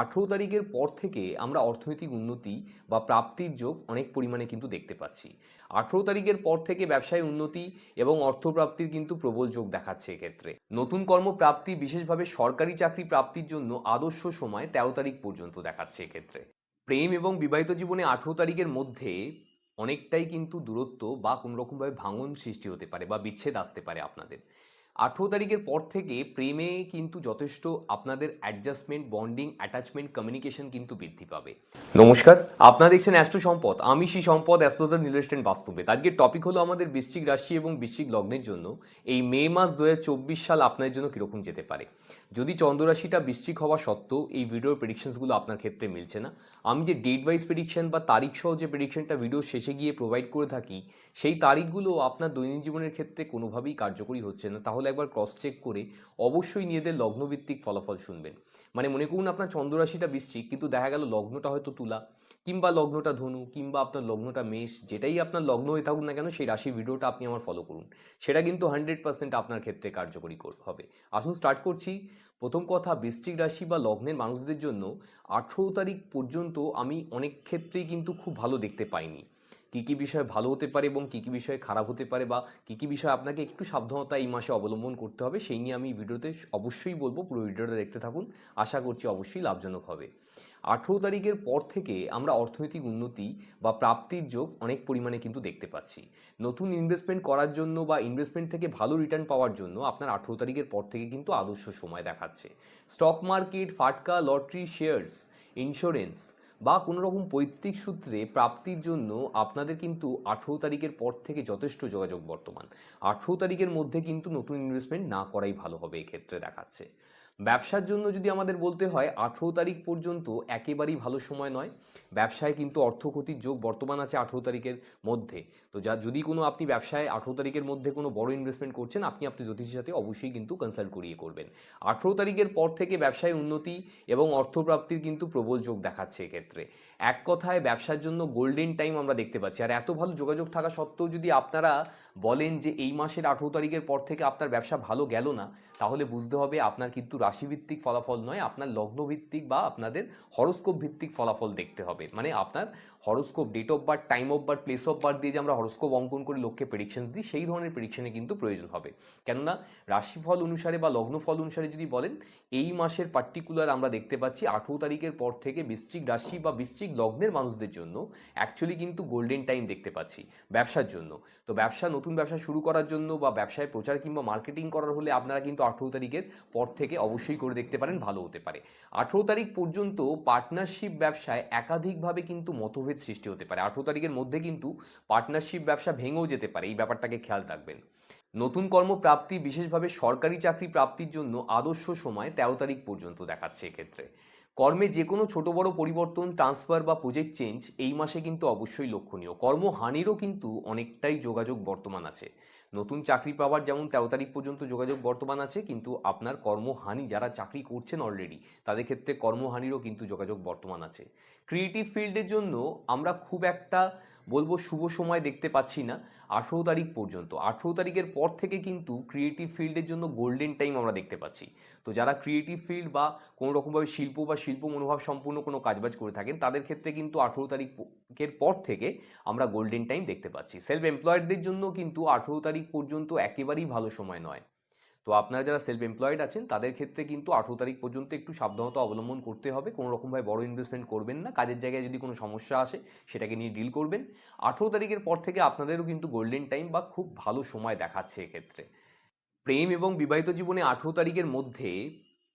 আঠেরো তারিখের পর থেকে আমরা অর্থনৈতিক উন্নতি বা প্রাপ্তির যোগ অনেক পরিমাণে কিন্তু দেখতে পাচ্ছি আঠেরো তারিখের পর থেকে ব্যবসায় উন্নতি এবং অর্থপ্রাপ্তির কিন্তু প্রবল যোগ দেখাচ্ছে এক্ষেত্রে নতুন কর্মপ্রাপ্তি বিশেষভাবে সরকারি চাকরি প্রাপ্তির জন্য আদর্শ সময় তেরো তারিখ পর্যন্ত দেখাচ্ছে এক্ষেত্রে প্রেম এবং বিবাহিত জীবনে আঠেরো তারিখের মধ্যে অনেকটাই কিন্তু দূরত্ব বা কোনোরকমভাবে ভাঙন সৃষ্টি হতে পারে বা বিচ্ছেদ আসতে পারে আপনাদের আঠেরো তারিখের পর থেকে প্রেমে কিন্তু যথেষ্ট আপনাদের অ্যাডজাস্টমেন্ট বন্ডিং অ্যাটাচমেন্ট কমিউনিকেশন কিন্তু বৃদ্ধি পাবে নমস্কার আপনারা দেখছেন অ্যাস্ট্রো সম্পদ আমি সেই সম্পদ অ্যাস্ট্রোজার নীলেস্টেন বাস্তবে আজকের টপিক হলো আমাদের বৃশ্চিক রাশি এবং বৃশ্চিক লগ্নের জন্য এই মে মাস দু সাল আপনাদের জন্য কীরকম যেতে পারে যদি চন্দ্ররাশিটা বৃশ্চিক হওয়া সত্ত্বেও এই ভিডিওর প্রেডিকশনসগুলো আপনার ক্ষেত্রে মিলছে না আমি যে ডেট ওয়াইজ প্রেডিকশন বা তারিখ সহ যে প্রেডিকশনটা ভিডিও শেষে গিয়ে প্রোভাইড করে থাকি সেই তারিখগুলো আপনার দৈনন্দিন জীবনের ক্ষেত্রে কোনোভাবেই কার্যকরী হচ্ছে না তাহলে তাহলে একবার ক্রস চেক করে অবশ্যই নিজেদের লগ্নভিত্তিক ফলাফল শুনবেন মানে মনে করুন আপনার চন্দ্ররাশিটা বৃশ্চিক কিন্তু দেখা গেল লগ্নটা হয়তো তুলা কিংবা লগ্নটা ধনু কিংবা আপনার লগ্নটা মেষ যেটাই আপনার লগ্ন হয়ে থাকুক না কেন সেই রাশি ভিডিওটা আপনি আমার ফলো করুন সেটা কিন্তু হান্ড্রেড পার্সেন্ট আপনার ক্ষেত্রে কার্যকরী হবে আসুন স্টার্ট করছি প্রথম কথা বৃশ্চিক রাশি বা লগ্নের মানুষদের জন্য আঠেরো তারিখ পর্যন্ত আমি অনেক ক্ষেত্রেই কিন্তু খুব ভালো দেখতে পাইনি কী কী বিষয় ভালো হতে পারে এবং কী কী বিষয় খারাপ হতে পারে বা কী কী বিষয় আপনাকে একটু সাবধানতা এই মাসে অবলম্বন করতে হবে সেই নিয়ে আমি ভিডিওতে অবশ্যই বলবো পুরো ভিডিওটা দেখতে থাকুন আশা করছি অবশ্যই লাভজনক হবে আঠেরো তারিখের পর থেকে আমরা অর্থনৈতিক উন্নতি বা প্রাপ্তির যোগ অনেক পরিমাণে কিন্তু দেখতে পাচ্ছি নতুন ইনভেস্টমেন্ট করার জন্য বা ইনভেস্টমেন্ট থেকে ভালো রিটার্ন পাওয়ার জন্য আপনার আঠেরো তারিখের পর থেকে কিন্তু আদর্শ সময় দেখাচ্ছে স্টক মার্কেট ফাটকা লটারি শেয়ার্স ইন্স্যুরেন্স বা কোনো রকম পৈতৃক সূত্রে প্রাপ্তির জন্য আপনাদের কিন্তু আঠেরো তারিখের পর থেকে যথেষ্ট যোগাযোগ বর্তমান আঠেরো তারিখের মধ্যে কিন্তু নতুন ইনভেস্টমেন্ট না করাই ভালো হবে এক্ষেত্রে দেখাচ্ছে ব্যবসার জন্য যদি আমাদের বলতে হয় আঠেরো তারিখ পর্যন্ত একেবারেই ভালো সময় নয় ব্যবসায় কিন্তু অর্থ ক্ষতির যোগ বর্তমান আছে আঠেরো তারিখের মধ্যে তো যা যদি কোনো আপনি ব্যবসায় আঠেরো তারিখের মধ্যে কোনো বড় ইনভেস্টমেন্ট করছেন আপনি আপনি জ্যোতিষের সাথে অবশ্যই কিন্তু কনসাল্ট করিয়ে করবেন আঠেরো তারিখের পর থেকে ব্যবসায় উন্নতি এবং অর্থপ্রাপ্তির কিন্তু প্রবল যোগ দেখাচ্ছে এক্ষেত্রে এক কথায় ব্যবসার জন্য গোল্ডেন টাইম আমরা দেখতে পাচ্ছি আর এত ভালো যোগাযোগ থাকা সত্ত্বেও যদি আপনারা বলেন যে এই মাসের আঠেরো তারিখের পর থেকে আপনার ব্যবসা ভালো গেল না তাহলে বুঝতে হবে আপনার কিন্তু রাশিভিত্তিক ফলাফল নয় আপনার লগ্নভিত্তিক বা আপনাদের হরস্কোপ ভিত্তিক ফলাফল দেখতে হবে মানে আপনার horoscope date of birth time of birth place of birth দিয়ে যে আমরা হরস্কোপ অঙ্কন করে লক্ষ্যে প্রেডিকশনস দিই সেই ধরনের প্রেডিকশনে কিন্তু প্রয়োজন হবে কেননা রাশিফল অনুসারে বা লগ্নফল অনুসারে যদি বলেন এই মাসের পার্টিকুলার আমরা দেখতে পাচ্ছি আঠেরো তারিখের পর থেকে বৃশ্চিক রাশি বা বৃশ্চিক লগ্নের মানুষদের জন্য অ্যাকচুয়ালি কিন্তু গোল্ডেন টাইম দেখতে পাচ্ছি ব্যবসার জন্য তো ব্যবসা নতুন ব্যবসা শুরু করার জন্য বা ব্যবসায় প্রচার কিংবা মার্কেটিং করার হলে আপনারা কিন্তু আঠেরো তারিখের পর থেকে অবশ্যই করে দেখতে পারেন ভালো হতে পারে আঠেরো তারিখ পর্যন্ত পার্টনারশিপ ব্যবসায় একাধিকভাবে কিন্তু মতভেদ সৃষ্টি হতে পারে আঠেরো তারিখের মধ্যে কিন্তু পার্টনারশিপ ব্যবসা ভেঙেও যেতে পারে এই ব্যাপারটাকে খেয়াল রাখবেন নতুন কর্মপ্রাপ্তি বিশেষভাবে সরকারি চাকরি প্রাপ্তির জন্য আদর্শ সময় তেরো তারিখ পর্যন্ত দেখাচ্ছে এক্ষেত্রে কর্মে যে কোনো ছোট বড় পরিবর্তন ট্রান্সফার বা প্রজেক্ট চেঞ্জ এই মাসে কিন্তু অবশ্যই লক্ষণীয় কর্মহানিরও কিন্তু অনেকটাই যোগাযোগ বর্তমান আছে নতুন চাকরি পাওয়ার যেমন তেরো তারিখ পর্যন্ত যোগাযোগ বর্তমান আছে কিন্তু আপনার কর্মহানি যারা চাকরি করছেন অলরেডি তাদের ক্ষেত্রে কর্মহানিরও কিন্তু যোগাযোগ বর্তমান আছে ক্রিয়েটিভ ফিল্ডের জন্য আমরা খুব একটা বলবো শুভ সময় দেখতে পাচ্ছি না আঠেরো তারিখ পর্যন্ত আঠেরো তারিখের পর থেকে কিন্তু ক্রিয়েটিভ ফিল্ডের জন্য গোল্ডেন টাইম আমরা দেখতে পাচ্ছি তো যারা ক্রিয়েটিভ ফিল্ড বা কোনো রকমভাবে শিল্প বা শিল্প মনোভাব সম্পূর্ণ কোনো কাজবাজ করে থাকেন তাদের ক্ষেত্রে কিন্তু আঠেরো তারিখের পর থেকে আমরা গোল্ডেন টাইম দেখতে পাচ্ছি সেলফ এমপ্লয়েডদের জন্য কিন্তু আঠেরো তারিখ পর্যন্ত একেবারেই ভালো সময় নয় তো আপনারা যারা সেলফ এমপ্লয়েড আছেন তাদের ক্ষেত্রে কিন্তু আঠেরো তারিখ পর্যন্ত একটু সাবধানতা অবলম্বন করতে হবে কোনো রকমভাবে বড় ইনভেস্টমেন্ট করবেন না কাজের জায়গায় যদি কোনো সমস্যা আসে সেটাকে নিয়ে ডিল করবেন আঠেরো তারিখের পর থেকে আপনাদেরও কিন্তু গোল্ডেন টাইম বা খুব ভালো সময় দেখাচ্ছে এক্ষেত্রে প্রেম এবং বিবাহিত জীবনে আঠেরো তারিখের মধ্যে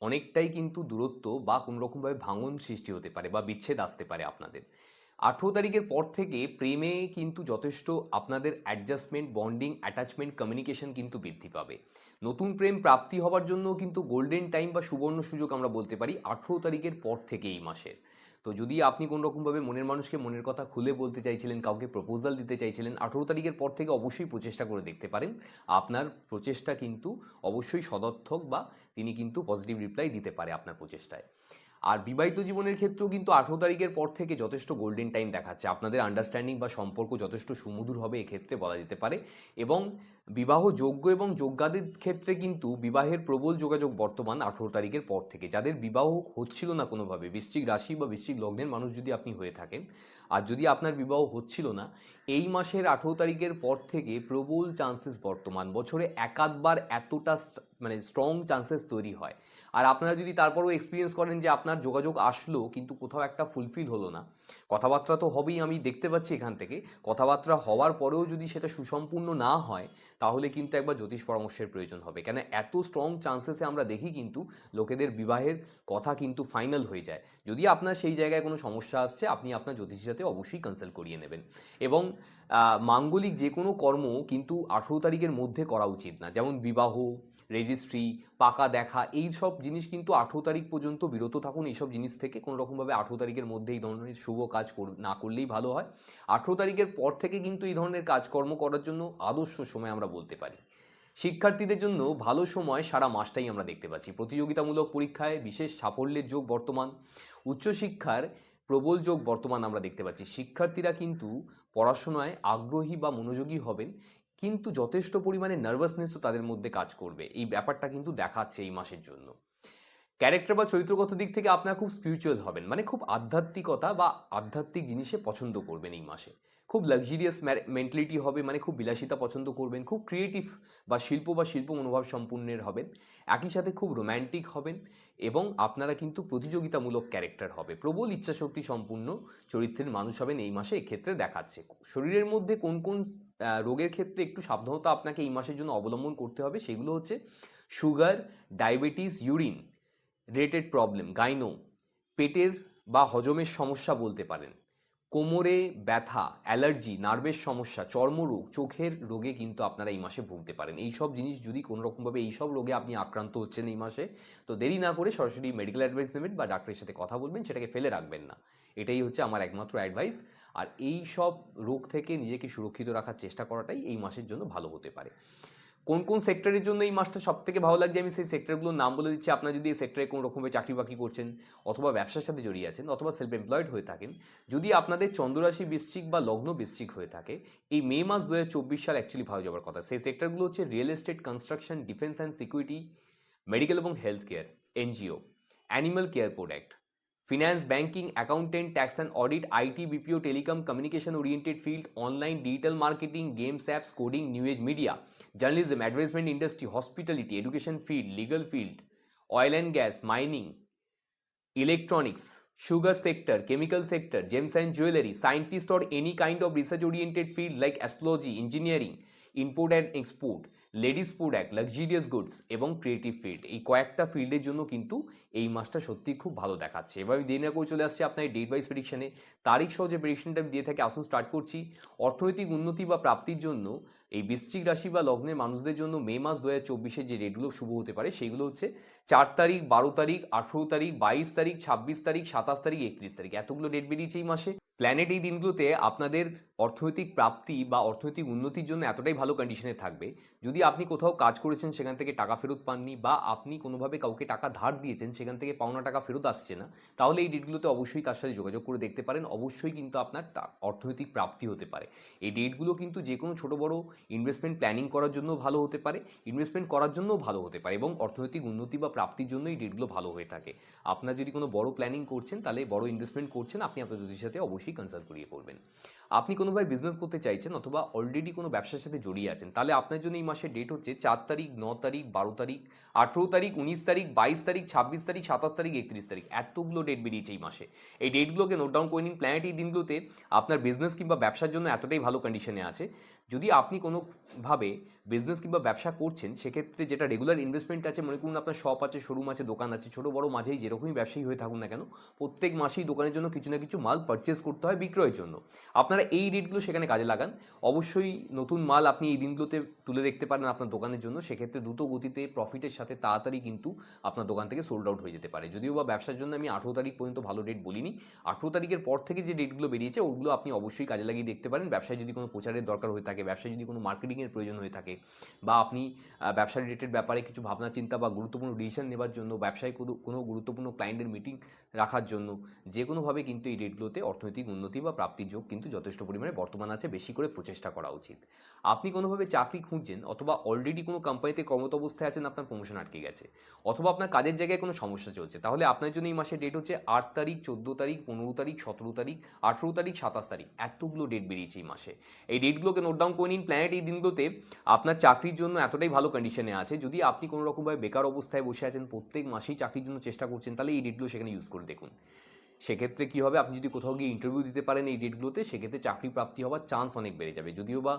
অনেকটাই কিন্তু দূরত্ব বা কোনো রকমভাবে ভাঙন সৃষ্টি হতে পারে বা বিচ্ছেদ আসতে পারে আপনাদের আঠেরো তারিখের পর থেকে প্রেমে কিন্তু যথেষ্ট আপনাদের অ্যাডজাস্টমেন্ট বন্ডিং অ্যাটাচমেন্ট কমিউনিকেশন কিন্তু বৃদ্ধি পাবে নতুন প্রেম প্রাপ্তি হবার জন্য কিন্তু গোল্ডেন টাইম বা সুবর্ণ সুযোগ আমরা বলতে পারি আঠেরো তারিখের পর থেকে এই মাসের তো যদি আপনি কোনো রকমভাবে মনের মানুষকে মনের কথা খুলে বলতে চাইছিলেন কাউকে প্রপোজাল দিতে চাইছিলেন আঠেরো তারিখের পর থেকে অবশ্যই প্রচেষ্টা করে দেখতে পারেন আপনার প্রচেষ্টা কিন্তু অবশ্যই সদর্থক বা তিনি কিন্তু পজিটিভ রিপ্লাই দিতে পারে আপনার প্রচেষ্টায় আর বিবাহিত জীবনের ক্ষেত্রেও কিন্তু আঠেরো তারিখের পর থেকে যথেষ্ট গোল্ডেন টাইম দেখাচ্ছে আপনাদের আন্ডারস্ট্যান্ডিং বা সম্পর্ক যথেষ্ট সুমধুর হবে এক্ষেত্রে বলা যেতে পারে এবং বিবাহ যোগ্য এবং যোগ্যাদের ক্ষেত্রে কিন্তু বিবাহের প্রবল যোগাযোগ বর্তমান আঠেরো তারিখের পর থেকে যাদের বিবাহ হচ্ছিল না কোনোভাবে বৃশ্চিক রাশি বা বৃশ্চিক লগ্নের মানুষ যদি আপনি হয়ে থাকেন আর যদি আপনার বিবাহ হচ্ছিল না এই মাসের আঠেরো তারিখের পর থেকে প্রবল চান্সেস বর্তমান বছরে একাধবার এতটা মানে স্ট্রং চান্সেস তৈরি হয় আর আপনারা যদি তারপরও এক্সপিরিয়েন্স করেন যে আপনার যোগাযোগ আসলো কিন্তু কোথাও একটা ফুলফিল হলো না কথাবার্তা তো হবেই আমি দেখতে পাচ্ছি এখান থেকে কথাবার্তা হওয়ার পরেও যদি সেটা সুসম্পূর্ণ না হয় তাহলে কিন্তু একবার জ্যোতিষ পরামর্শের প্রয়োজন হবে কেন এত স্ট্রং চান্সেসে আমরা দেখি কিন্তু লোকেদের বিবাহের কথা কিন্তু ফাইনাল হয়ে যায় যদি আপনার সেই জায়গায় কোনো সমস্যা আসছে আপনি আপনার জ্যোতিষের সাথে অবশ্যই কনসাল্ট করিয়ে নেবেন এবং মাঙ্গলিক যে কোনো কর্ম কিন্তু আঠেরো তারিখের মধ্যে করা উচিত না যেমন বিবাহ রেজিস্ট্রি পাকা দেখা এই সব জিনিস কিন্তু আঠেরো তারিখ পর্যন্ত বিরত থাকুন এইসব জিনিস থেকে কোনো রকমভাবে আঠেরো তারিখের মধ্যে এই ধরনের শুভ কাজ না করলেই ভালো হয় আঠেরো তারিখের পর থেকে কিন্তু এই ধরনের কাজকর্ম করার জন্য আদর্শ সময় আমরা বলতে পারি শিক্ষার্থীদের জন্য ভালো সময় সারা মাসটাই আমরা দেখতে পাচ্ছি প্রতিযোগিতামূলক পরীক্ষায় বিশেষ সাফল্যের যোগ বর্তমান উচ্চশিক্ষার প্রবল যোগ বর্তমান আমরা দেখতে পাচ্ছি শিক্ষার্থীরা কিন্তু পড়াশোনায় আগ্রহী বা মনোযোগী হবেন কিন্তু যথেষ্ট পরিমাণে নার্ভাসনেসও তাদের মধ্যে কাজ করবে এই ব্যাপারটা কিন্তু দেখাচ্ছে এই মাসের জন্য ক্যারেক্টার বা চরিত্রগত দিক থেকে আপনারা খুব স্পিরিচুয়াল হবেন মানে খুব আধ্যাত্মিকতা বা আধ্যাত্মিক জিনিসে পছন্দ করবেন এই মাসে খুব লাক্সারিয়াস মেন্টালিটি হবে মানে খুব বিলাসিতা পছন্দ করবেন খুব ক্রিয়েটিভ বা শিল্প বা শিল্প মনোভাব সম্পূর্ণের হবেন একই সাথে খুব রোম্যান্টিক হবেন এবং আপনারা কিন্তু প্রতিযোগিতামূলক ক্যারেক্টার হবে প্রবল ইচ্ছাশক্তি সম্পূর্ণ চরিত্রের মানুষ হবেন এই মাসে এক্ষেত্রে দেখাচ্ছে শরীরের মধ্যে কোন কোন রোগের ক্ষেত্রে একটু সাবধানতা আপনাকে এই মাসের জন্য অবলম্বন করতে হবে সেগুলো হচ্ছে sugar diabetes urine related problem gyno পেটের বা হজমের সমস্যা বলতে পারেন কোমরে ব্যথা অ্যালার্জি নার্ভের সমস্যা চর্মরোগ চোখের রোগে কিন্তু আপনারা এই মাসে ভুগতে পারেন এই সব জিনিস যদি কোনো রকমভাবে এই সব রোগে আপনি আক্রান্ত হচ্ছেন এই মাসে তো দেরি না করে সরাসরি মেডিকেল অ্যাডভাইস নেবেন বা ডাক্তারের সাথে কথা বলবেন সেটাকে ফেলে রাখবেন না এটাই হচ্ছে আমার একমাত্র অ্যাডভাইস আর এই সব রোগ থেকে নিজেকে সুরক্ষিত রাখার চেষ্টা করাটাই এই মাসের জন্য ভালো হতে পারে কোন কোন সেক্টরের জন্য এই মাসটা সব থেকে ভালো লাগছে আমি সেই সেক্টরগুলোর নাম বলে দিচ্ছি আপনার যদি এই সেক্টরে কোনো রকমের চাকরি বাকরি করছেন অথবা ব্যবসার সাথে জড়িয়ে আছেন অথবা সেলফ এমপ্লয়েড হয়ে থাকেন যদি আপনাদের চন্দ্ররাশি বৃশ্চিক বা লগ্ন বৃশ্চিক হয়ে থাকে এই মে মাস দু সাল অ্যাকচুয়ালি ভালো যাওয়ার কথা সেই সেক্টরগুলো হচ্ছে real estate construction defence and security medical এবং health care NGO animal care product finance, banking, accountant, tax and audit, IT, BPO, telecom, communication oriented field, online, digital marketing, games, apps, coding, new age media, journalism, advertisement industry, hospitality, education field, legal field, oil and gas, mining, electronics, sugar sector, chemical sector, gems and jewelry, scientist or any kind of research oriented field like astrology, engineering, import and export, ladies food act luxurious goods এবং creative field এই কয়েকটা ফিল্ডের জন্য কিন্তু এই মাসটা সত্যি খুব ভালো দেখাচ্ছে এবার দিন দেরি করে চলে আসছে আপনার ডেট ওয়াইজ প্রেডিকশানে তারিখ সহ যে প্রেডিকশনটা আমি দিয়ে থাকি আসুন স্টার্ট করছি অর্থনৈতিক উন্নতি বা প্রাপ্তির জন্য এই বৃশ্চিক রাশি বা লগ্নের মানুষদের জন্য মে মাস দু হাজার চব্বিশের যে ডেটগুলো শুভ হতে পারে সেগুলো হচ্ছে চার তারিখ বারো তারিখ আঠেরো তারিখ বাইশ তারিখ ছাব্বিশ তারিখ সাতাশ তারিখ একত্রিশ তারিখ এতগুলো ডেট বেরিয়েছে এই মাসে প্ল্যানেট এই দিনগুলোতে আপনাদের অর্থনৈতিক প্রাপ্তি বা অর্থনৈতিক উন্নতির জন্য এতটাই ভালো কন্ডিশনে থাকবে যদি আপনি কোথাও কাজ করেছেন সেখান থেকে টাকা ফেরত পাননি বা আপনি কোনোভাবে কাউকে টাকা ধার দিয়েছেন সেখান থেকে পাওনা টাকা ফেরত আসছে না তাহলে এই ডেটগুলোতে অবশ্যই তার সাথে যোগাযোগ করে দেখতে পারেন অবশ্যই কিন্তু আপনার অর্থনৈতিক প্রাপ্তি হতে পারে এই ডেটগুলো কিন্তু যে কোনো ছোটো বড়ো ইনভেস্টমেন্ট প্ল্যানিং করার জন্য ভালো হতে পারে ইনভেস্টমেন্ট করার জন্যও ভালো হতে পারে এবং অর্থনৈতিক উন্নতি বা প্রাপ্তির জন্য এই ডেটগুলো ভালো হয়ে থাকে আপনার যদি কোনো বড় প্ল্যানিং করছেন তাহলে বড় ইনভেস্টমেন্ট করছেন আপনি আপনার যদি সাথে অবশ্যই কনসাল্ট করিয়ে করবেন আপনি কোনোভাবে বিজনেস করতে চাইছেন অথবা অলরেডি কোনো ব্যবসার সাথে জড়িয়ে আছেন তাহলে আপনার জন্য এই মাসের ডেট হচ্ছে চার তারিখ ন তারিখ বারো তারিখ আঠেরো তারিখ উনিশ তারিখ বাইশ তারিখ ছাব্বিশ তারিখ সাতাশ তারিখ একত্রিশ তারিখ এতগুলো ডেট বেরিয়েছে এই মাসে এই ডেটগুলোকে নোট ডাউন করে নিন প্ল্যানেট এই দিনগুলোতে আপনার বিজনেস কিংবা ব্যবসার জন্য এতটাই ভালো কন্ডিশনে আছে যদি আপনি কোনোভাবে বিজনেস কিংবা ব্যবসা করছেন সেক্ষেত্রে যেটা রেগুলার ইনভেস্টমেন্ট আছে মনে করুন আপনার শপ আছে শোরুম আছে দোকান আছে ছোটো বড়ো মাঝেই যেরকমই ব্যবসায়ী হয়ে থাকুন না কেন প্রত্যেক মাসেই দোকানের জন্য কিছু না কিছু মাল পারচেস করতে হয় বিক্রয়ের জন্য আপনারা এই রেটগুলো সেখানে কাজে লাগান অবশ্যই নতুন মাল আপনি এই দিনগুলোতে তুলে দেখতে পারেন আপনার দোকানের জন্য সেক্ষেত্রে দ্রুত গতিতে প্রফিটের সাথে তাড়াতাড়ি কিন্তু আপনার দোকান থেকে সোল্ড আউট হয়ে যেতে পারে যদিও বা ব্যবসার জন্য আমি আঠেরো তারিখ পর্যন্ত ভালো ডেট বলিনি আঠেরো তারিখের পর থেকে যে ডেটগুলো বেরিয়েছে ওগুলো আপনি অবশ্যই কাজে লাগিয়ে দেখতে পারেন ব্যবসায় যদি কোনো প্রচারের দরকার হয়ে থাকে ব্যবসায় যদি কোনো মার্কেটিংয়ের প্রয়োজন হয়ে থাকে বা আপনি ব্যবসা রিলেটেড ব্যাপারে কিছু ভাবনা চিন্তা বা গুরুত্বপূর্ণ ডিসিশন নেবার জন্য ব্যবসায় কোনো গুরুত্বপূর্ণ ক্লায়েন্টের মিটিং রাখার জন্য যে কোনোভাবে কিন্তু এই ডেটগুলোতে অর্থনৈতিক উন্নতি বা প্রাপ্তির যোগ কিন্তু যথেষ্ট পরিমাণে বর্তমান আছে বেশি করে প্রচেষ্টা করা উচিত আপনি কোনোভাবে চাকরি খুঁজছেন অথবা অলরেডি কোনো কোম্পানিতে কর্মরত অবস্থায় আছেন আপনার প্রমোশন আটকে গেছে অথবা আপনার কাজের জায়গায় কোনো সমস্যা চলছে তাহলে আপনার জন্য এই মাসের ডেট হচ্ছে আট তারিখ চোদ্দো তারিখ পনেরো তারিখ সতেরো তারিখ আঠেরো তারিখ সাতাশ তারিখ এতগুলো ডেট বেরিয়েছে এই মাসে এই ডেটগুলোকে নোট ডাউন করে নিন প্ল্যানেট এই দিনগুলোতে আপনার চাকরির জন্য এতটাই ভালো কন্ডিশনে আছে যদি আপনি কোনো রকমভাবে বেকার অবস্থায় বসে আছেন প্রত্যেক মাসেই চাকরির জন্য চেষ্টা করছেন তাহলে এই ডেটগুলো সেখানে ইউজ করে দেখুন সেক্ষেত্রে কী হবে আপনি যদি কোথাও গিয়ে ইন্টারভিউ দিতে পারেন এই ডেটগুলোতে সেক্ষেত্রে চাকরি প্রাপ্তি হওয়ার চান্স অনেক বেড়ে যাবে যদিও বা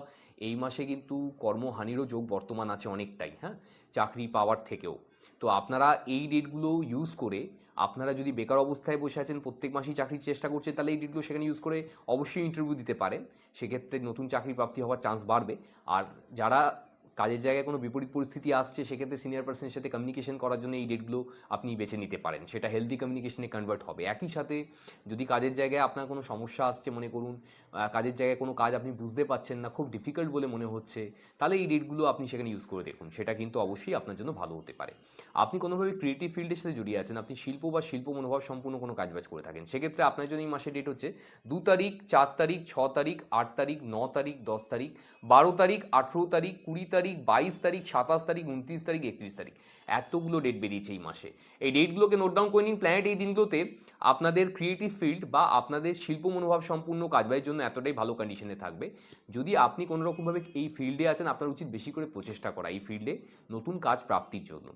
এই মাসে কিন্তু কর্মহানিরও যোগ বর্তমান আছে অনেকটাই হ্যাঁ চাকরি পাওয়ার থেকেও তো আপনারা এই ডেটগুলো ইউজ করে আপনারা যদি বেকার অবস্থায় বসে আছেন প্রত্যেক মাসেই চাকরির চেষ্টা করছেন তাহলে এই ডেটগুলো সেখানে ইউজ করে অবশ্যই ইন্টারভিউ দিতে পারেন সেক্ষেত্রে নতুন চাকরি প্রাপ্তি হওয়ার চান্স বাড়বে আর যারা কাজের জায়গায় কোনো বিপরীত পরিস্থিতি আসছে সেক্ষেত্রে সিনিয়র পার্সনের সাথে কমিউনিকেশন করার জন্য এই ডেটগুলো আপনি বেছে নিতে পারেন সেটা হেলদি কমিউনিকেশনে কনভার্ট হবে একই সাথে যদি কাজের জায়গায় আপনার কোনো সমস্যা আসছে মনে করুন কাজের জায়গায় কোনো কাজ আপনি বুঝতে পারছেন না খুব ডিফিকাল্ট বলে মনে হচ্ছে তাহলে এই ডেটগুলো আপনি সেখানে ইউজ করে দেখুন সেটা কিন্তু অবশ্যই আপনার জন্য ভালো হতে পারে আপনি কোনোভাবে ক্রিয়েটিভ ফিল্ডের সাথে জড়িয়ে আছেন আপনি শিল্প বা শিল্প মনোভাব সম্পূর্ণ কোনো কাজবাজ করে থাকেন সেক্ষেত্রে আপনার জন্য এই মাসের ডেট হচ্ছে দু তারিখ চার তারিখ ছ তারিখ আট তারিখ ন তারিখ দশ তারিখ বারো তারিখ আঠেরো তারিখ কুড়ি তারিখ তারিখ বাইশ তারিখ সাতাশ তারিখ উনত্রিশ তারিখ একত্রিশ তারিখ এতগুলো ডেট বেরিয়েছে এই মাসে এই ডেটগুলোকে নোট ডাউন করে নিন প্ল্যানেট এই দিনগুলোতে আপনাদের ক্রিয়েটিভ ফিল্ড বা আপনাদের শিল্প মনোভাব সম্পূর্ণ কাজবাজের জন্য এতটাই ভালো কন্ডিশনে থাকবে যদি আপনি কোনোরকমভাবে এই ফিল্ডে আছেন আপনার উচিত বেশি করে প্রচেষ্টা করা এই ফিল্ডে নতুন কাজ প্রাপ্তির জন্য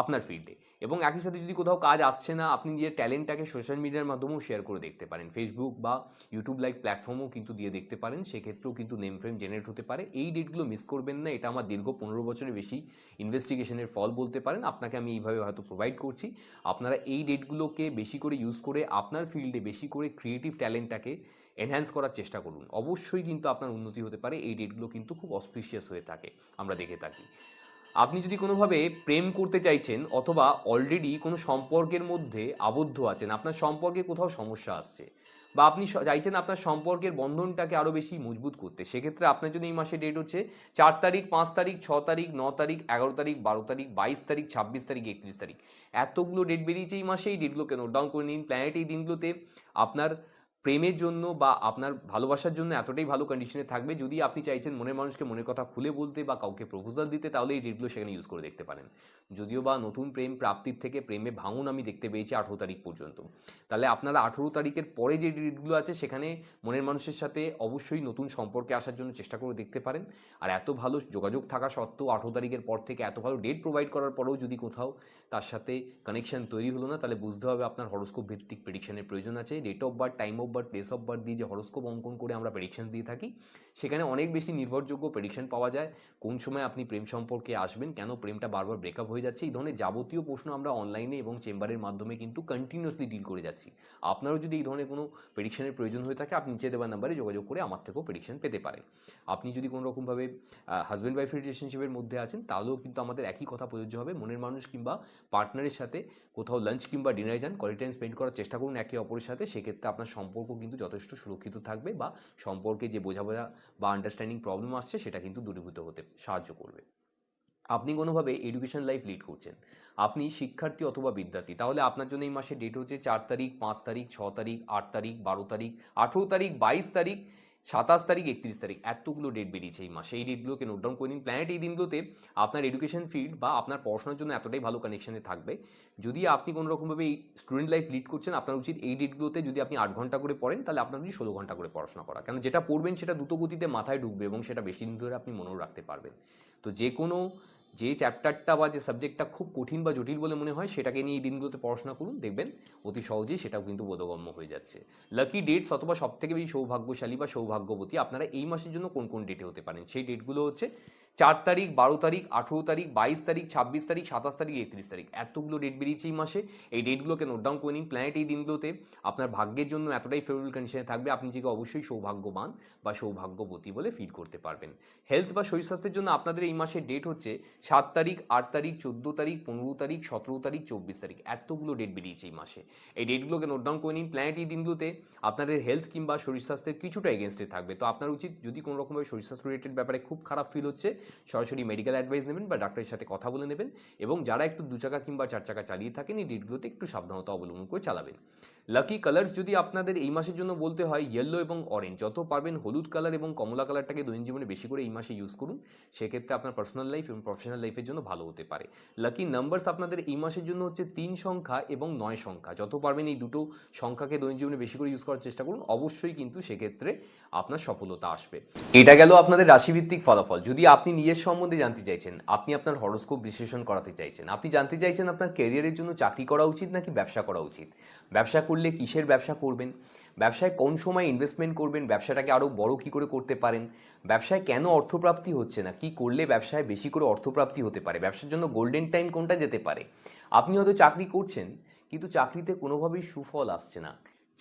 আপনার ফিল্ডে এবং একই সাথে যদি কোথাও কাজ আসছে না আপনি নিজের ট্যালেন্টটাকে সোশ্যাল মিডিয়ার মাধ্যমেও শেয়ার করে দেখতে পারেন ফেসবুক বা ইউটিউব লাইক প্ল্যাটফর্মও কিন্তু দিয়ে দেখতে পারেন সেক্ষেত্রেও কিন্তু নেম ফ্রেম জেনারেট হতে পারে এই ডেটগুলো মিস করবেন না এটা আমার দীর্ঘ পনেরো বছরের বেশি ইনভেস্টিগেশনের ফল বলতে পারেন আপনাকে আমি এইভাবে হয়তো প্রোভাইড করছি আপনারা এই ডেটগুলোকে বেশি করে ইউজ করে আপনার ফিল্ডে বেশি করে ক্রিয়েটিভ ট্যালেন্টটাকে এনহ্যান্স করার চেষ্টা করুন অবশ্যই কিন্তু আপনার উন্নতি হতে পারে এই ডেটগুলো কিন্তু খুব অসপিসিয়াস হয়ে থাকে আমরা দেখে থাকি আপনি যদি কোনোভাবে প্রেম করতে চাইছেন অথবা অলরেডি কোনো সম্পর্কের মধ্যে আবদ্ধ আছেন আপনার সম্পর্কে কোথাও সমস্যা আসছে বা আপনি চাইছেন আপনার সম্পর্কের বন্ধনটাকে আরও বেশি মজবুত করতে সেক্ষেত্রে আপনার জন্য এই মাসে ডেট হচ্ছে চার তারিখ পাঁচ তারিখ ছ তারিখ ন তারিখ এগারো তারিখ বারো তারিখ বাইশ তারিখ ছাব্বিশ তারিখ একত্রিশ তারিখ এতগুলো ডেট বেরিয়েছে এই মাসে এই ডেটগুলোকে নোট ডাউন করে নিন প্ল্যানেট এই দিনগুলোতে আপনার প্রেমের জন্য বা আপনার ভালোবাসার জন্য এতটাই ভালো কন্ডিশনে থাকবে যদি আপনি চাইছেন মনের মানুষকে মনের কথা খুলে বলতে বা কাউকে প্রপোজাল দিতে তাহলে এই ডেটগুলো সেখানে ইউজ করে দেখতে পারেন যদিও বা নতুন প্রেম প্রাপ্তির থেকে প্রেমে ভাঙন আমি দেখতে পেয়েছি আঠেরো তারিখ পর্যন্ত তাহলে আপনারা আঠেরো তারিখের পরে যে ডেটগুলো আছে সেখানে মনের মানুষের সাথে অবশ্যই নতুন সম্পর্কে আসার জন্য চেষ্টা করে দেখতে পারেন আর এত ভালো যোগাযোগ থাকা সত্ত্বেও আঠেরো তারিখের পর থেকে এত ভালো ডেট প্রোভাইড করার পরেও যদি কোথাও তার সাথে কানেকশান তৈরি হলো না তাহলে বুঝতে হবে আপনার হরস্কোপ ভিত্তিক প্রেডিকশানের প্রয়োজন আছে date of birth time of birth place of birth দিয়ে যে হরস্কোপ অঙ্কন করে আমরা প্রেডিকশান দিয়ে থাকি সেখানে অনেক বেশি নির্ভরযোগ্য প্রেডিকশান পাওয়া যায় কোন সময় আপনি প্রেম সম্পর্কে আসবেন কেন প্রেমটা বারবার ব্রেকআপ হয়ে যাচ্ছে এই ধরনের যাবতীয় প্রশ্ন আমরা অনলাইনে এবং চেম্বারের মাধ্যমে কিন্তু কন্টিনিউসলি ডিল করে যাচ্ছি আপনারও যদি এই ধরনের কোনো প্রেডিকশানের প্রয়োজন হয়ে থাকে আপনি নিচে দেওয়ার নাম্বারে যোগাযোগ করে আমার থেকেও প্রেডিকশান পেতে পারেন আপনি যদি কোনো রকমভাবে হাজব্যান্ড ওয়াইফ রিলেশনশিপের মধ্যে আছেন তাহলেও কিন্তু আমাদের একই কথা প্রযোজ্য হবে মনের মানুষ কিংবা পার্টনারের সাথে কোথাও লাঞ্চ কিংবা ডিনারে যান কোয়ালিটি টাইম স্পেন্ড করার চেষ্টা করুন একে অপরের সাথে সেক্ষেত্রে আপনার সম্পর্ক কিন্তু যথেষ্ট সুরক্ষিত থাকবে বা সম্পর্কে যে বোঝাবোঝা বা আন্ডারস্ট্যান্ডিং প্রবলেম আসছে সেটা কিন্তু দূরীভূত হতে সাহায্য করবে আপনি কোনোভাবে এডুকেশন লাইফ লিড করছেন আপনি শিক্ষার্থী অথবা বিদ্যার্থী তাহলে আপনার জন্য এই মাসে ডেট হচ্ছে চার তারিখ পাঁচ তারিখ ছ তারিখ আট তারিখ বারো তারিখ আঠেরো তারিখ বাইশ তারিখ সাতাশ তারিখ একত্রিশ তারিখ এতগুলো ডেট বেরিয়েছে এই মাসে এই ডেটগুলোকে নোট ডাউন করে নিন প্ল্যানেট এই দিনগুলোতে আপনার এডুকেশন ফিল্ড বা আপনার পড়াশোনার জন্য এতটাই ভালো কানেকশনে থাকবে যদি আপনি কোনো রকমভাবে এই স্টুডেন্ট লাইফ লিড করছেন আপনার উচিত এই ডেটগুলোতে যদি আপনি আট ঘন্টা করে পড়েন তাহলে আপনার উচিত ষোলো ঘন্টা করে পড়াশোনা করা কেন যেটা পড়বেন সেটা দ্রুতগতিতে মাথায় ঢুকবে এবং সেটা বেশি দিন ধরে আপনি মনেও রাখতে পারবেন তো যে কোনো যে চ্যাপ্টারটা বা যে সাবজেক্টটা খুব কঠিন বা জটিল বলে মনে হয় সেটাকে নিয়ে এই দিনগুলোতে পড়াশোনা করুন দেখবেন অতি সহজেই সেটাও কিন্তু বোধগম্য হয়ে যাচ্ছে লাকি ডেটস অথবা সবথেকে বেশি সৌভাগ্যশালী বা সৌভাগ্যবতী আপনারা এই মাসের জন্য কোন কোন ডেটে হতে পারেন সেই ডেটগুলো হচ্ছে চার তারিখ বারো তারিখ আঠেরো তারিখ বাইশ তারিখ ছাব্বিশ তারিখ সাতাশ তারিখ একত্রিশ তারিখ এতগুলো ডেট বেরিয়েছে এই মাসে এই ডেটগুলোকে নোট ডাউন করে নিন প্ল্যানেট এই দিনগুলোতে আপনার ভাগ্যের জন্য এতটাই ফেভারেবল কন্ডিশনে থাকবে আপনি যে অবশ্যই সৌভাগ্যবান বা সৌভাগ্যবতী বলে ফিল করতে পারবেন হেলথ বা শরীর স্বাস্থ্যের জন্য আপনাদের এই মাসের ডেট হচ্ছে সাত তারিখ আট তারিখ চোদ্দো তারিখ পনেরো তারিখ সতেরো তারিখ চব্বিশ তারিখ এতগুলো ডেট বেরিয়েছে এই মাসে এই ডেটগুলোকে নোট ডাউন করে নিন প্ল্যানেট এই দিনগুলোতে আপনাদের হেলথ কিংবা শরীর স্বাস্থ্যের কিছুটা এগেনস্টে থাকবে তো আপনার উচিত যদি কোনো শরীর স্বাস্থ্য রিলেটেড ব্যাপারে খুব খারাপ ফিল হচ্ছে সরাসরি মেডিকেল অ্যাডভাইস নেবেন বা ডাক্তারের সাথে কথা বলে নেবেন এবং যারা একটু দু চাকা কিংবা চার চাকা চালিয়ে থাকেন এই ডেটগুলোতে একটু সাবধানতা অবলম্বন করে চালাবেন লাকি কালার্স যদি আপনাদের এই মাসের জন্য বলতে হয় ইয়েলো এবং অরেঞ্জ যত পারবেন হলুদ কালার এবং কমলা কালারটাকে দৈনন্দিন জীবনে বেশি করে এই মাসে ইউজ করুন সেক্ষেত্রে আপনার পার্সোনাল লাইফ এবং প্রফেশনাল লাইফের জন্য ভালো হতে পারে লাকি নাম্বারস আপনাদের এই মাসের জন্য হচ্ছে তিন সংখ্যা এবং নয় সংখ্যা যত পারবেন এই দুটো সংখ্যাকে দৈনন্দিন জীবনে বেশি করে ইউজ করার চেষ্টা করুন অবশ্যই কিন্তু সেক্ষেত্রে আপনার সফলতা আসবে এটা গেল আপনাদের রাশিভিত্তিক ফলাফল যদি আপনি নিজের সম্বন্ধে জানতে চাইছেন আপনি আপনার হরস্কোপ বিশ্লেষণ করাতে চাইছেন আপনি জানতে চাইছেন আপনার কেরিয়ারের জন্য চাকরি করা উচিত নাকি ব্যবসা করা উচিত ব্যবসা করলে কিসের ব্যবসা করবেন ব্যবসায় কোন সময় ইনভেস্টমেন্ট করবেন ব্যবসাটাকে আরও বড় কী করে করতে পারেন ব্যবসায় কেন অর্থপ্রাপ্তি হচ্ছে না কি করলে ব্যবসায় বেশি করে অর্থপ্রাপ্তি হতে পারে ব্যবসার জন্য গোল্ডেন টাইম কোনটা যেতে পারে আপনি হয়তো চাকরি করছেন কিন্তু চাকরিতে কোনোভাবেই সুফল আসছে না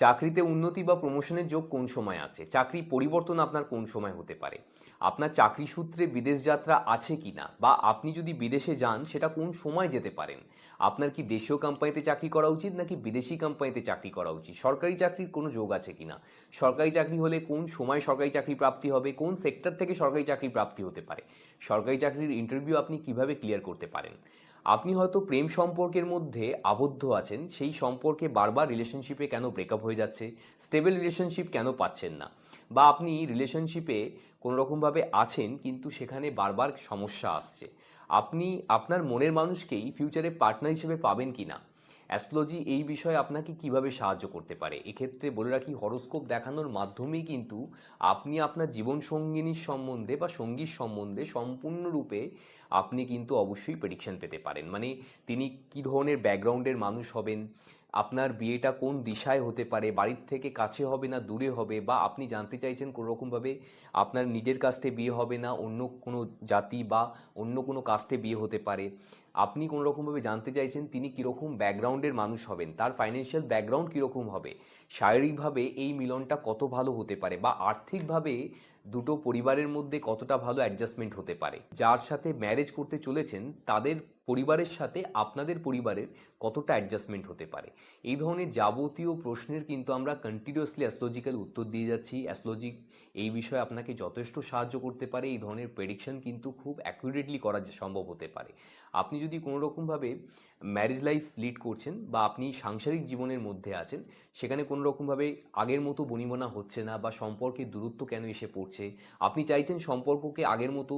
চাকরিতে উন্নতি বা প্রমোশনের যোগ কোন সময় আছে চাকরি পরিবর্তন আপনার কোন সময় হতে পারে আপনার চাকরি সূত্রে বিদেশ যাত্রা আছে কি না বা আপনি যদি বিদেশে যান সেটা কোন সময় যেতে পারেন আপনার কি দেশীয় কোম্পানিতে চাকরি করা উচিত নাকি বিদেশি কোম্পানিতে চাকরি করা উচিত সরকারি চাকরির কোনো যোগ আছে কি না সরকারি চাকরি হলে কোন সময় সরকারি চাকরি প্রাপ্তি হবে কোন সেক্টর থেকে সরকারি চাকরি প্রাপ্তি হতে পারে সরকারি চাকরির ইন্টারভিউ আপনি কিভাবে ক্লিয়ার করতে পারেন আপনি হয়তো প্রেম সম্পর্কের মধ্যে আবদ্ধ আছেন সেই সম্পর্কে বারবার রিলেশনশিপে কেন ব্রেকআপ হয়ে যাচ্ছে স্টেবল রিলেশনশিপ কেন পাচ্ছেন না বা আপনি রিলেশনশিপে কোনো আছেন কিন্তু সেখানে বারবার সমস্যা আসছে আপনি আপনার মনের মানুষকেই ফিউচারে পার্টনার হিসেবে পাবেন কি না অ্যাস্ট্রোলজি এই বিষয়ে আপনাকে কিভাবে সাহায্য করতে পারে এক্ষেত্রে বলে রাখি হরোস্কোপ দেখানোর মাধ্যমেই কিন্তু আপনি আপনার জীবন সঙ্গিনীর সম্বন্ধে বা সঙ্গীর সম্বন্ধে সম্পূর্ণরূপে আপনি কিন্তু অবশ্যই প্রেডিকশন পেতে পারেন মানে তিনি কি ধরনের ব্যাকগ্রাউন্ডের মানুষ হবেন আপনার বিয়েটা কোন দিশায় হতে পারে বাড়ির থেকে কাছে হবে না দূরে হবে বা আপনি জানতে চাইছেন কোনোরকমভাবে আপনার নিজের কাস্টে বিয়ে হবে না অন্য কোনো জাতি বা অন্য কোনো কাস্টে বিয়ে হতে পারে আপনি কোনোরকমভাবে জানতে চাইছেন তিনি কীরকম ব্যাকগ্রাউন্ডের মানুষ হবেন তার ফাইন্যান্সিয়াল ব্যাকগ্রাউন্ড কীরকম হবে শারীরিকভাবে এই মিলনটা কত ভালো হতে পারে বা আর্থিকভাবে দুটো পরিবারের মধ্যে কতটা ভালো অ্যাডজাস্টমেন্ট হতে পারে যার সাথে ম্যারেজ করতে চলেছেন তাদের পরিবারের সাথে আপনাদের পরিবারের কতটা অ্যাডজাস্টমেন্ট হতে পারে এই ধরনের যাবতীয় প্রশ্নের কিন্তু আমরা কন্টিনিউয়াসলি অ্যাস্ট্রোলজিক্যাল উত্তর দিয়ে যাচ্ছি অ্যাস্ট্রোলজি এই বিষয়ে আপনাকে যথেষ্ট সাহায্য করতে পারে এই ধরনের প্রেডিকশন কিন্তু খুব অ্যাকুরেটলি করা সম্ভব হতে পারে আপনি যদি কোনো রকমভাবে ম্যারেজ লাইফ লিড করছেন বা আপনি সাংসারিক জীবনের মধ্যে আছেন সেখানে কোনো রকমভাবে আগের মতো বনিবনা হচ্ছে না বা সম্পর্কের দূরত্ব কেন এসে পড়ছে আপনি চাইছেন সম্পর্ককে আগের মতো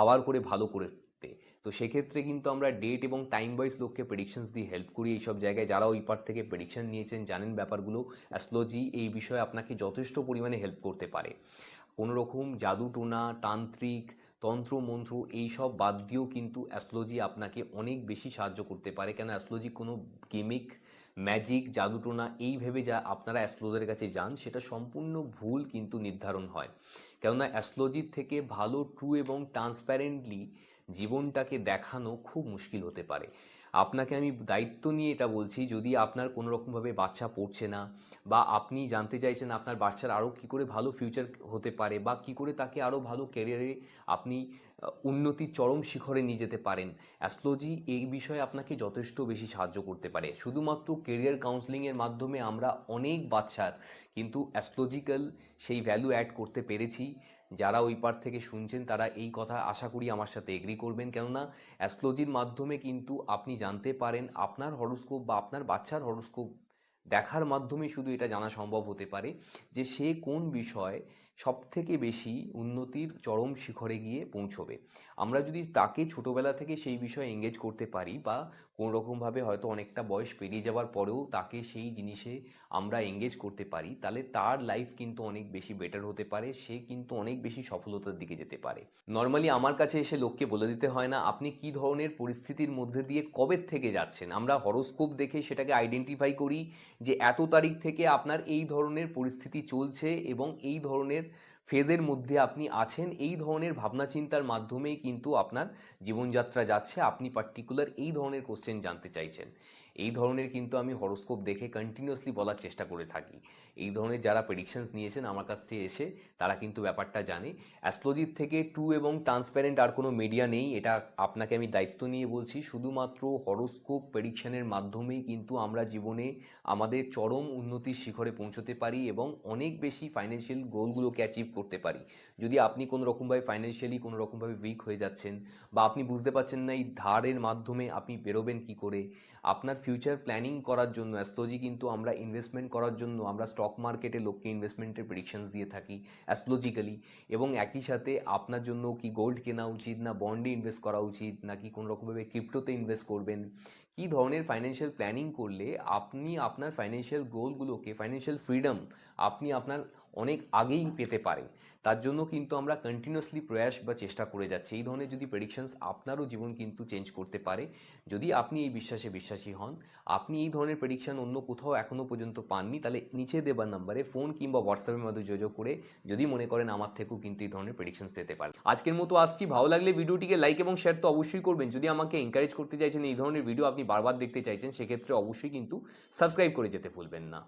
আবার করে ভালো করে তো সেক্ষেত্রে কিন্তু আমরা ডেট এবং টাইম ওয়াইজ লোককে প্রেডিকশনস দিয়ে হেল্প করি এইসব জায়গায় যারা ওই পার থেকে প্রেডিকশন নিয়েছেন জানেন ব্যাপারগুলো অ্যাস্ট্রোলজি এই বিষয়ে আপনাকে যথেষ্ট পরিমাণে হেল্প করতে পারে কোনো রকম জাদু টোনা তান্ত্রিক তন্ত্র মন্ত্র এইসব বাদ দিয়েও কিন্তু অ্যাস্ট্রোলজি আপনাকে অনেক বেশি সাহায্য করতে পারে কেন অ্যাস্ট্রোলজি কোনো গেমিক ম্যাজিক জাদুটোনা এই ভেবে যা আপনারা অ্যাস্ট্রোলজারের কাছে যান সেটা সম্পূর্ণ ভুল কিন্তু নির্ধারণ হয় কেননা অ্যাস্ট্রোলজির থেকে ভালো ট্রু এবং ট্রান্সপ্যারেন্টলি জীবনটাকে দেখানো খুব মুশকিল হতে পারে আপনাকে আমি দায়িত্ব নিয়ে এটা বলছি যদি আপনার কোনো রকমভাবে বাচ্চা পড়ছে না বা আপনি জানতে চাইছেন আপনার বাচ্চার আরও কী করে ভালো ফিউচার হতে পারে বা কী করে তাকে আরও ভালো ক্যারিয়ারে আপনি উন্নতির চরম শিখরে নিয়ে যেতে পারেন অ্যাস্ট্রোলজি এই বিষয়ে আপনাকে যথেষ্ট বেশি সাহায্য করতে পারে শুধুমাত্র কেরিয়ার কাউন্সেলিংয়ের মাধ্যমে আমরা অনেক বাচ্চার কিন্তু অ্যাস্ট্রোলজিক্যাল সেই ভ্যালু অ্যাড করতে পেরেছি যারা ওই পার থেকে শুনছেন তারা এই কথা আশা করি আমার সাথে এগ্রি করবেন কেননা অ্যাস্ট্রোলজির মাধ্যমে কিন্তু আপনি জানতে পারেন আপনার হরোস্কোপ বা আপনার বাচ্চার হরোস্কোপ দেখার মাধ্যমে শুধু এটা জানা সম্ভব হতে পারে যে সে কোন বিষয়ে সব থেকে বেশি উন্নতির চরম শিখরে গিয়ে পৌঁছবে আমরা যদি তাকে ছোটোবেলা থেকে সেই বিষয়ে এঙ্গেজ করতে পারি বা কোনো রকমভাবে হয়তো অনেকটা বয়স পেরিয়ে যাওয়ার পরেও তাকে সেই জিনিসে আমরা এঙ্গেজ করতে পারি তাহলে তার লাইফ কিন্তু অনেক বেশি বেটার হতে পারে সে কিন্তু অনেক বেশি সফলতার দিকে যেতে পারে নর্মালি আমার কাছে এসে লোককে বলে দিতে হয় না আপনি কি ধরনের পরিস্থিতির মধ্যে দিয়ে কবে থেকে যাচ্ছেন আমরা হরোস্কোপ দেখে সেটাকে আইডেন্টিফাই করি যে এত তারিখ থেকে আপনার এই ধরনের পরিস্থিতি চলছে এবং এই ধরনের ফেজের মধ্যে আপনি আছেন এই ধরনের ভাবনা চিন্তার মাধ্যমেই কিন্তু আপনার জীবনযাত্রা যাচ্ছে আপনি পার্টিকুলার এই ধরনের কোশ্চেন জানতে চাইছেন এই ধরনের কিন্তু আমি হরোস্কোপ দেখে কন্টিনিউয়াসলি বলার চেষ্টা করে থাকি এই ধরনের যারা প্রেডিকশানস নিয়েছেন আমার কাছ থেকে এসে তারা কিন্তু ব্যাপারটা জানে অ্যাস্ট্রোলজির থেকে ট্রু এবং ট্রান্সপ্যারেন্ট আর কোনো মিডিয়া নেই এটা আপনাকে আমি দায়িত্ব নিয়ে বলছি শুধুমাত্র হরোস্কোপ প্রেডিকশানের মাধ্যমেই কিন্তু আমরা জীবনে আমাদের চরম উন্নতির শিখরে পৌঁছতে পারি এবং অনেক বেশি ফাইন্যান্সিয়াল গোলগুলোকে অ্যাচিভ করতে পারি যদি আপনি কোনো রকমভাবে ফাইন্যান্সিয়ালি কোনো রকমভাবে উইক হয়ে যাচ্ছেন বা আপনি বুঝতে পারছেন না এই ধারের মাধ্যমে আপনি বেরোবেন কি করে আপনার ফিউচার প্ল্যানিং করার জন্য অ্যাস্ট্রোলজি কিন্তু আমরা ইনভেস্টমেন্ট করার জন্য আমরা স্টক মার্কেটে লোককে ইনভেস্টমেন্টের প্রেডিকশনস দিয়ে থাকি অ্যাস্ট্রোলজিক্যালি এবং একই সাথে আপনার জন্য কি গোল্ড কেনা উচিত না বন্ডে ইনভেস্ট করা উচিত নাকি কোনো রকমভাবে ক্রিপ্টোতে ইনভেস্ট করবেন কি ধরনের ফাইন্যান্সিয়াল প্ল্যানিং করলে আপনি আপনার ফাইন্যান্সিয়াল গোলগুলোকে ফাইন্যান্সিয়াল ফ্রিডম আপনি আপনার অনেক আগেই পেতে পারেন তার জন্য কিন্তু আমরা কন্টিনিউসলি প্রয়াস বা চেষ্টা করে যাচ্ছি এই ধরনের যদি প্রেডিকশনস আপনারও জীবন কিন্তু চেঞ্জ করতে পারে যদি আপনি এই বিশ্বাসে বিশ্বাসী হন আপনি এই ধরনের প্রেডিকশন অন্য কোথাও এখনও পর্যন্ত পাননি তাহলে নিচে দেবার নাম্বারে ফোন কিংবা হোয়াটসঅ্যাপের মাধ্যমে যোগাযোগ করে যদি মনে করেন আমার থেকেও কিন্তু এই ধরনের প্রেডিকশন পেতে পারেন আজকের মতো আসছি ভালো লাগলে ভিডিওটিকে লাইক এবং শেয়ার তো অবশ্যই করবেন যদি আমাকে এনকারেজ করতে চাইছেন এই ধরনের ভিডিও আপনি বারবার দেখতে চাইছেন সেক্ষেত্রে অবশ্যই কিন্তু সাবস্ক্রাইব করে যেতে ভুলবেন না